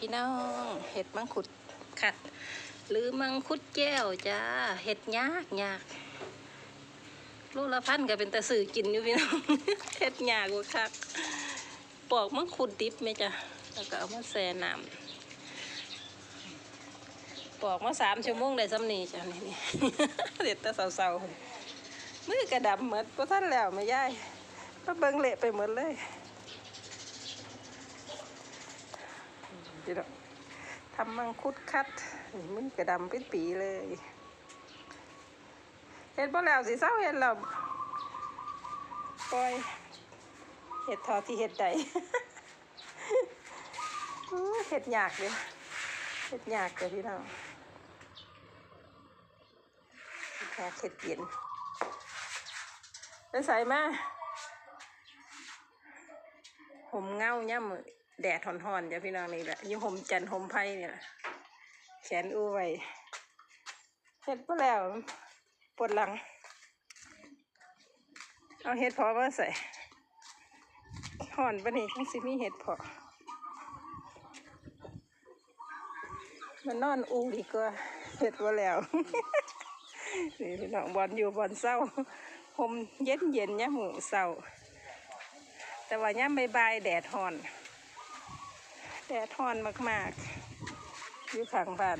พี่น้องเห็ดมังคุดขัด หรือมังคุดแก้วจ้าเห็ดยากยากลูกละพันก็เป็นตะสื่อกินอยู่พี่น้องเห็ดยากกว่าคักปอกมังคุดดิบไหมจ้ะแล้วก็เอามาแช่น้ำปอกมาสามชั่วโมงได้สำนีจ้ะนี่นี่เด็ดตะเสาๆมือกระดำหมดเพราะท่านแล้วไม่ย่ายก็เบิ่งเละไปหมดเลย พี่น้องทำมังคุดคัดนี่มันกระดำเป็นปีเลยเห็ดบ่แล้วสิเศร้าเห็ดแล้วปล่อยเห็ดทอที่เห็ดใดเห็ดยากเลยเห็ดยากเลยพี่น้องเห็ดยากเห็ดเย็นไปใส่มาผมเงาย่ำมือ แดดหอนๆจ้ะพี่น้องนี่แหละยิ่งผมจันทร์ผมไผ่เนี่ยล่ะแขนอู้ไว้เห็ดบ่แล้วปวดหลัง เอาเห็ดพอมาใส่ห่อนปะนี่มันสิมีเห็ดพอมันนอนอูดีกว่าเห็ดบ่แล้วนี่พี่น้องบอลอยู่บอลเศร้าผมเย็นเย็นๆย่ำหมูเศร้าแต่ว่าย่ำบายๆแดดห่อน แดดหอนมากๆ อยู่ข้างบ้าน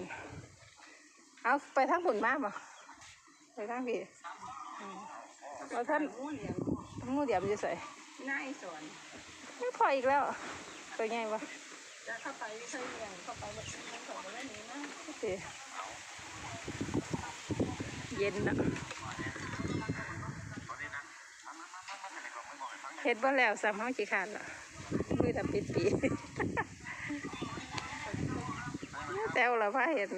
เอาไปทางผุนมาบ่ไปทางพี่อืมเอาท่านงูเหลี่ยมงูเดียมอยู่ใส่นายสอนไม่พออีกแล้ว ตัวใหญ่ปะจะเข้าไปเคยเลี้ยงเข้าไปแบบนี้ของแบบนี้นะโอเคเย็นนะเห็ดบ่แล้วสามห้องกี่คันล่ะมือแต่ปิดปี แต้วละพาเห็ด